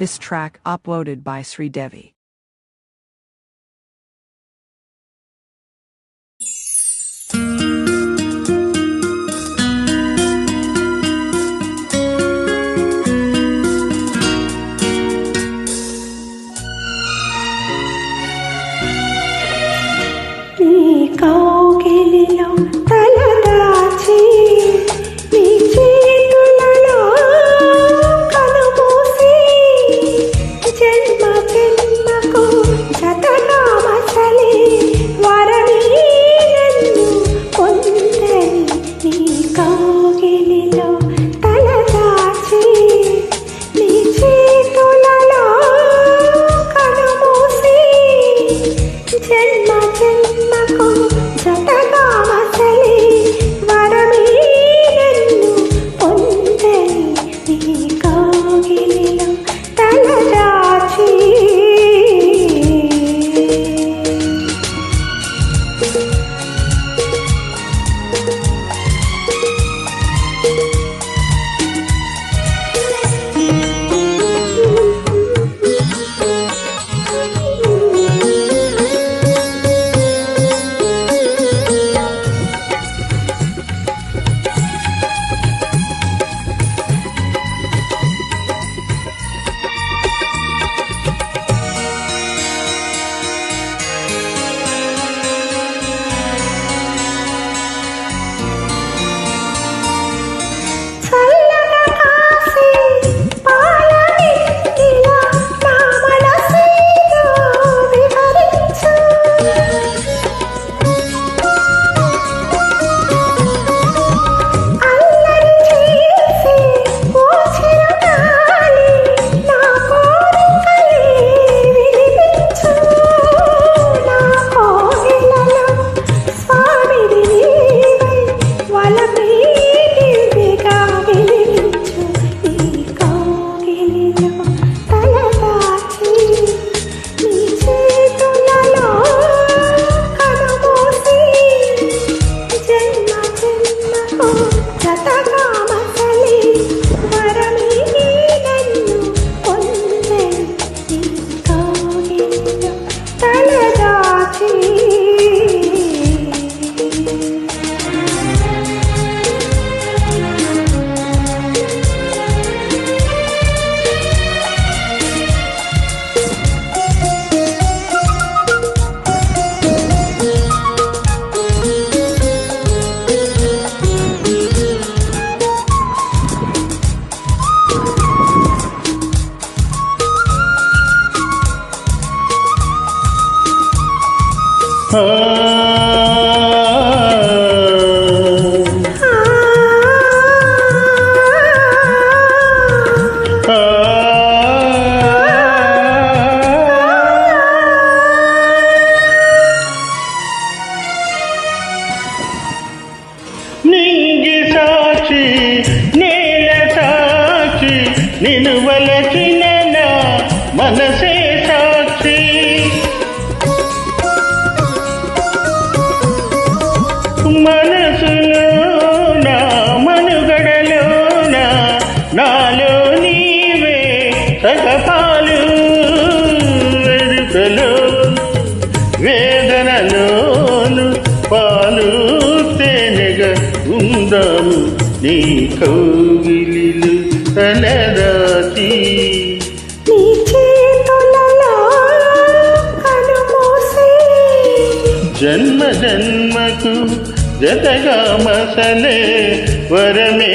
This track uploaded by Sri Devi. Oh. రసపాలు నీవే రసపాలు వెడుకలు వేదనలోను పాలు తేనెగా ఉందాము నీ కౌగిలిలు తలదాతి జన్మ జన్మకు జతగా మసలే వరమే